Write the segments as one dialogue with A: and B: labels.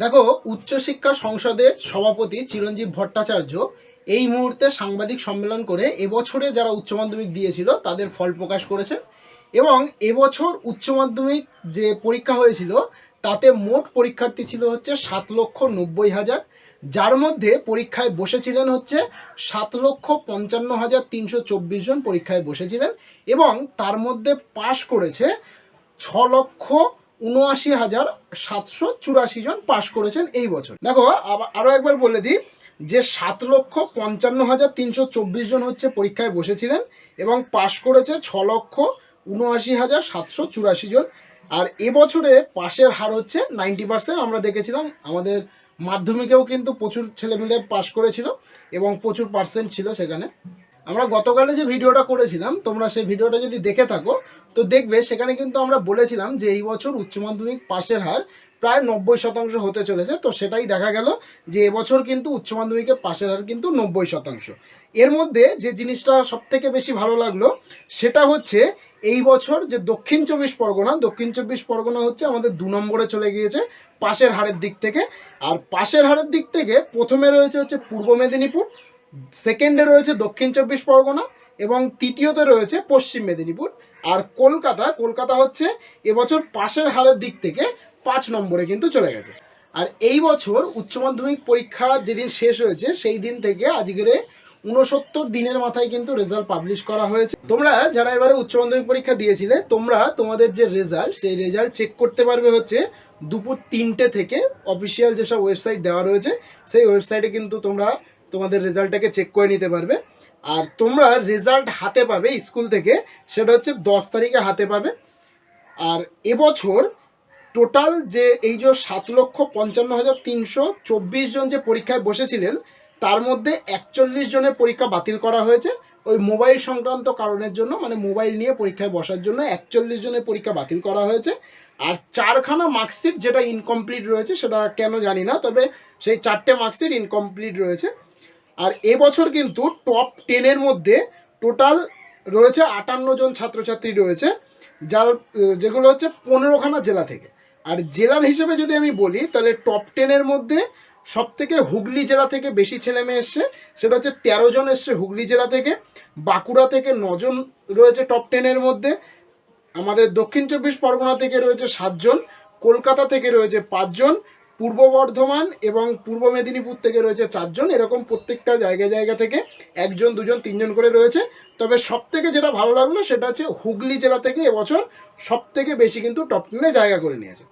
A: দেখো, উচ্চশিক্ষা সংসদের সভাপতি চিরঞ্জীব ভট্টাচার্য এই মুহূর্তে সাংবাদিক সম্মেলন করে এবছরে যারা উচ্চ মাধ্যমিক দিয়েছিল তাদের ফল প্রকাশ করেছেন এবং এবছর উচ্চ মাধ্যমিক যে পরীক্ষা হয়েছিল, তাতে মোট পরীক্ষার্থী ছিল হচ্ছে সাত লক্ষ নব্বই হাজার। যার মধ্যে পরীক্ষায় বসেছিলেন হচ্ছে সাত লক্ষ পঞ্চান্ন হাজার তিনশো চব্বিশ জন পরীক্ষায় বসেছিলেন এবং তার মধ্যে পাশ করেছে ছ লক্ষ উনআশি হাজার সাতশো চুরাশি জন পাশ করেছেন এই বছর। দেখো আরও একবার বলে দিই যে সাত লক্ষ পঞ্চান্ন হাজার তিনশো চব্বিশ জন হচ্ছে পরীক্ষায় বসেছিলেন এবং পাশ করেছে ছ লক্ষ উনআশি হাজার সাতশো চুরাশি জন। আর এবছরে পাশের হার হচ্ছে নাইনটি পার্সেন্ট। আমরা দেখেছিলাম আমাদের মাধ্যমিকেও কিন্তু প্রচুর ছেলেমেলে পাশ করেছিল এবং প্রচুর পার্সেন্ট ছিল সেখানে। আমরা গতকালে যে ভিডিওটা করেছিলাম, তোমরা সেই ভিডিওটা যদি দেখে থাকো, তো দেখবে সেখানে কিন্তু আমরা বলেছিলাম যে এই বছর উচ্চ মাধ্যমিক পাশের হার প্রায় নব্বই শতাংশ হতে চলেছে। তো সেটাই দেখা গেল যে এবছর কিন্তু উচ্চ মাধ্যমিকে পাশের হার কিন্তু নব্বই শতাংশ। এর মধ্যে যে জিনিসটা সব থেকে বেশি ভালো লাগল, সেটা হচ্ছে এই বছর যে দক্ষিণ চব্বিশ পরগনা, দক্ষিণ চব্বিশ পরগনা হচ্ছে আমাদের দু নম্বরে চলে গিয়েছে পাশের হারের দিক থেকে। আর পাশের হারের দিক থেকে প্রথমে রয়েছে হচ্ছে পূর্ব মেদিনীপুর সেকেন্ডে রয়েছে দক্ষিণ চব্বিশ পরগনা এবং তৃতীয়তে রয়েছে পশ্চিম মেদিনীপুর। আর কলকাতা কলকাতা হচ্ছে এবছর পাশের হারের দিক থেকে পাঁচ নম্বরে কিন্তু চলে গেছে। আর এই বছর উচ্চ মাধ্যমিক পরীক্ষা যেদিন শেষ হয়েছে, সেই দিন থেকে আজকের উনসত্তর দিনের মাথায় কিন্তু রেজাল্ট পাবলিশ করা হয়েছে। তোমরা যারা এবারে উচ্চ মাধ্যমিক পরীক্ষা দিয়েছিলে, তোমরা তোমাদের যে রেজাল্ট সেই রেজাল্ট চেক করতে পারবে হচ্ছে দুপুর তিনটে থেকে অফিসিয়াল যেসব ওয়েবসাইট দেওয়া রয়েছে, সেই ওয়েবসাইটে কিন্তু তোমরা তোমাদের রেজাল্টটাকে চেক করে নিতে পারবে। আর তোমরা রেজাল্ট হাতে পাবে স্কুল থেকে, সেটা হচ্ছে দশ তারিখে হাতে পাবে। আর এবছর টোটাল যে এই যে সাত লক্ষ পঞ্চান্ন হাজার তিনশো চব্বিশ জন যে পরীক্ষায় বসেছিলেন, তার মধ্যে একচল্লিশ জনের পরীক্ষা বাতিল করা হয়েছে। ওই মোবাইল সংক্রান্ত কারণের জন্য মানে মোবাইল নিয়ে পরীক্ষায় বসার জন্য একচল্লিশ জনের পরীক্ষা বাতিল করা হয়েছে। আর চারখানা মার্কশিট যেটা ইনকমপ্লিট রয়েছে, সেটা কেন জানি না, তবে সেই চারটে মার্কশিট ইনকমপ্লিট রয়েছে। আর এবছর কিন্তু টপ টেনের মধ্যে টোটাল রয়েছে আটান্ন জন ছাত্রছাত্রী রয়েছে, যার যেগুলো হচ্ছে পনেরোখানা জেলা থেকে। আর জেলার হিসেবে যদি আমি বলি, তাহলে টপ টেনের মধ্যে সব থেকে হুগলি জেলা থেকে বেশি ছেলে মেয়ে এসছে, সেটা হচ্ছে তেরো জন এসছে হুগলি জেলা থেকে। বাঁকুড়া থেকে নজন রয়েছে টপ টেনের মধ্যে। আমাদের দক্ষিণ চব্বিশ পরগনা থেকে রয়েছে সাতজন কলকাতা থেকে রয়েছে পাঁচজন পূর্ব বর্ধমান এবং পূর্ব মেদিনীপুর থেকে রয়েছে চারজন। এরকম প্রত্যেকটা জায়গা জায়গা থেকে একজন, দুজন, তিনজন করে রয়েছে। তবে সব থেকে যেটা ভালো লাগল সেটা হচ্ছে হুগলি জেলা থেকে এবছর সব থেকে বেশি কিন্তু টপ টেনে জায়গা করে নিয়েছে।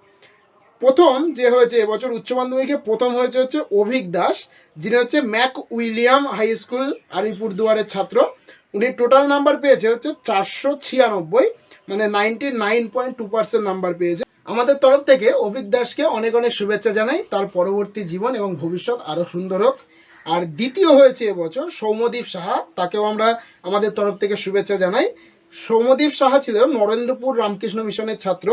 A: প্রথম যে হয়েছে এবছর উচ্চ মাধ্যমিকে প্রথম হয়েছে হচ্ছে অভিক দাস, যিনি হচ্ছে ম্যাক উইলিয়াম হাই স্কুল আলিপুরদুয়ারের ছাত্র। উনি টোটাল নাম্বার পেয়েছে হচ্ছে চারশো ছিয়ানব্বই মানে ninety nine point two percent number পেয়েছে। আমাদের তরফ থেকে অভিক দাসকে অনেক অনেক শুভেচ্ছা জানাই। তার পরবর্তী জীবন এবং ভবিষ্যৎ আরও সুন্দর হোক। আর দ্বিতীয় হয়েছে এবছর সৌম্যদীপ সাহা, তাকেও আমরা আমাদের তরফ থেকে শুভেচ্ছা জানাই। সৌম্যদীপ সাহা ছিল নরেন্দ্রপুর রামকৃষ্ণ মিশনের ছাত্র।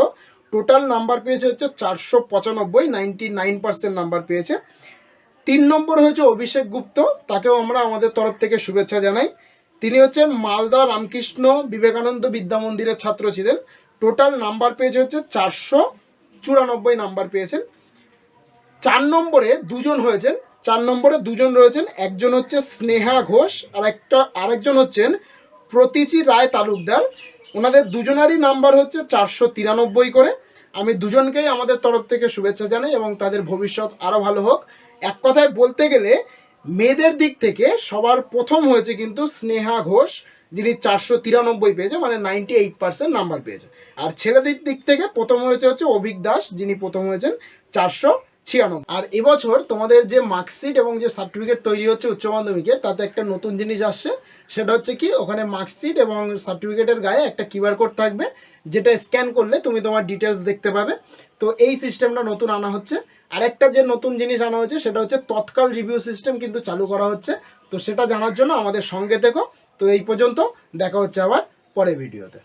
A: টোটাল নাম্বার পেয়েছে হচ্ছে চারশো পঁচানব্বই নাইনটি নাইন পার্সেন্ট নাম্বার পেয়েছে। তিন নম্বর হয়েছে অভিষেক গুপ্ত, তাকেও আমরা আমাদের তরফ থেকে শুভেচ্ছা জানাই। তিনি হচ্ছেন মালদা রামকৃষ্ণ বিবেকানন্দ বিদ্যা মন্দিরের ছাত্র ছিলেন। টোটাল নাম্বার পেয়েছে হচ্ছে চারশো চুরানব্বই নাম্বার পেয়েছেন। চার নম্বরে দুজন হয়েছেন, চার নম্বরে দুজন রয়েছেন, একজন হচ্ছে স্নেহা ঘোষ, আর একটা, আরেকজন হচ্ছেন প্রতীচি রায় তালুকদার। ওনাদের দুজনারই নাম্বার হচ্ছে চারশো তিরানব্বই করে। আমি দুজনকেই আমাদের তরফ থেকে শুভেচ্ছা জানাই এবং তাদের ভবিষ্যৎ আরও ভালো হোক। এক কথায় বলতে গেলে, মেয়েদের দিক থেকে সবার প্রথম হয়েছে কিন্তু স্নেহা ঘোষ। যিনি চারশো তিরানব্বই পেয়েছে মানে নাইনটি এইট পার্সেন্ট নাম্বার পেয়েছে। আর ছেলেদের দিক থেকে প্রথম হয়েছে হচ্ছে অভিক দাস, যিনি প্রথম হয়েছেন চারশো ছিয়ানব্বই। আর এবছর তোমাদের যে মার্কশিট এবং যে সার্টিফিকেট তৈরি হচ্ছে উচ্চ মাধ্যমিকের, তাতে একটা নতুন জিনিস আসছে। সেটা হচ্ছে কি, ওখানে মার্কশিট এবং সার্টিফিকেটের গায়ে একটা কিউআর কোড থাকবে, যেটা স্ক্যান করলে তুমি তোমার ডিটেলস দেখতে পাবে। তো এই সিস্টেমটা নতুন আনা হচ্ছে। আরেকটা যে নতুন জিনিস আনা হচ্ছে সেটা হচ্ছে তৎকাল রিভিউ সিস্টেম কিন্তু চালু করা হচ্ছে। তো সেটা জানার জন্য আমাদের সঙ্গে থেকো। তো এই পর্যন্ত দেখা হচ্ছে আবার পরে ভিডিওতে।